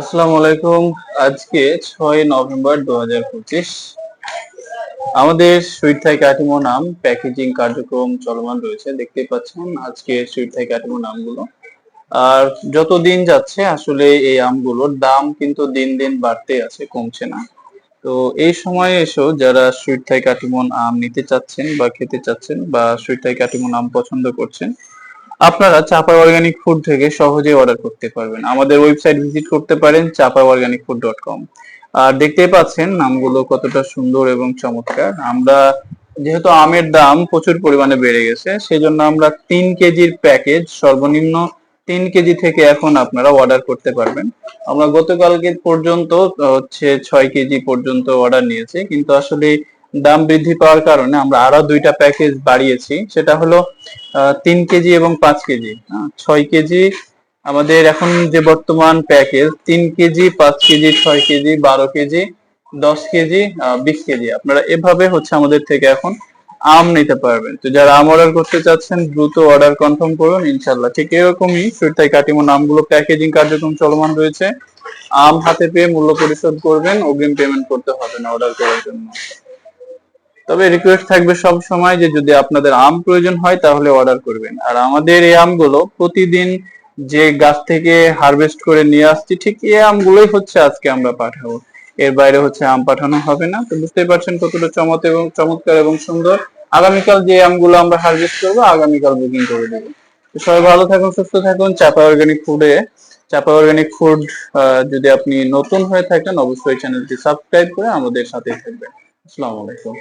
আসসালামু আলাইকুম। আজকে ছয় নভেম্বর দু হাজার পঁচিশ। আমাদের সুইট থাই কাটিমো নাম, প্যাকেজিং কার্যক্রম চলমান রয়েছে, দেখতেই পাচ্ছেন আজকে সুইট থাই কাটিমো নামগুলো। আর যত দিন যাচ্ছে, আসলে এই আমগুলোর দাম কিন্তু দিন দিন বাড়তে আছে, কমছে না। তো এই সময়ে এসেও যারা সুইট থাই কাটিমন আম নিতে চাচ্ছেন বা খেতে চাচ্ছেন বা সুইট থাই কাটিমন আম পছন্দ করছেন আপনারা চাপা অর্গানিক ফুড থেকে সহজেই অর্ডার করতে পারবেন। আমাদের ওয়েবসাইট ভিজিট করতে পারেন Chapa organic food dot com. আর দেখতেই পাচ্ছেন নামগুলো কতটা সুন্দর এবং চমৎকার। আমরা যেহেতু আমের দাম প্রচুর পরিমাণে বেড়ে গেছে, সেজন্য আমরা তিন কেজির প্যাকেজ, সর্বনিম্ন তিন কেজি থেকে এখন আপনারা অর্ডার করতে পারবেন। আমরা গতকালকে পর্যন্ত হচ্ছে ছয় কেজি পর্যন্ত অর্ডার নিয়েছি, কিন্তু আসলে দাম বৃদ্ধি পাওয়ার কারণে আমরা আরও দুইটা প্যাকেজ বাড়িয়েছি। সেটা হলো তিন কেজি এবং পাঁচ কেজি। হ্যাঁ, ছয় কেজি আমাদের এখন যে বর্তমান প্যাকেজ তিন কেজি পাঁচ কেজি ছয় কেজি বারো কেজি দশ কেজি বিশ কেজি। আপনারা এভাবে হচ্ছে আমাদের থেকে এখন আম নিতে পারবেন। তো যারা আম অর্ডার করতে চাচ্ছেন দ্রুত অর্ডার কনফার্ম করুন ইনশাল্লাহ ঠিক এরকমই সুইটাই কাটিমো আমগুলো প্যাকেজিং কার্যক্রম চলমান রয়েছে। আম হাতে পেয়ে মূল্য পরিশোধ করবেন অগ্রিম পেমেন্ট করতে হবে না অর্ডার করার জন্য। তবে রিকোয়েস্ট থাকবে সব সময় যে যদি আপনাদের আম প্রয়োজন হয় তাহলে অর্ডার করবেন। আর আমাদের এই আমগুলো প্রতিদিন যে গাছ থেকে হারভেস্ট করে নিয়ে আসছি, ঠিক এই আমগুলোই হচ্ছে আজকে আমরা পাঠাবো। এর বাইরে হচ্ছে আম পাঠানো হবে না। তো বুঝতেই পারছেন কতটা চমৎ এবং চমৎকার এবং সুন্দর। আগামীকাল যে আমগুলো আমরা হারভেস্ট করব, আগামীকাল বুকিং করে দেবো। তো সবাই ভালো থাকুন, সুস্থ থাকুন। চাপা অর্গানিক ফুডে চাপা অর্গানিক ফুড যদি আপনি নতুন হয়ে থাকেন, অবশ্যই চ্যানেলটি সাবস্ক্রাইব করে আমাদের সাথে থাকবেন। আসসালামু আলাইকুম।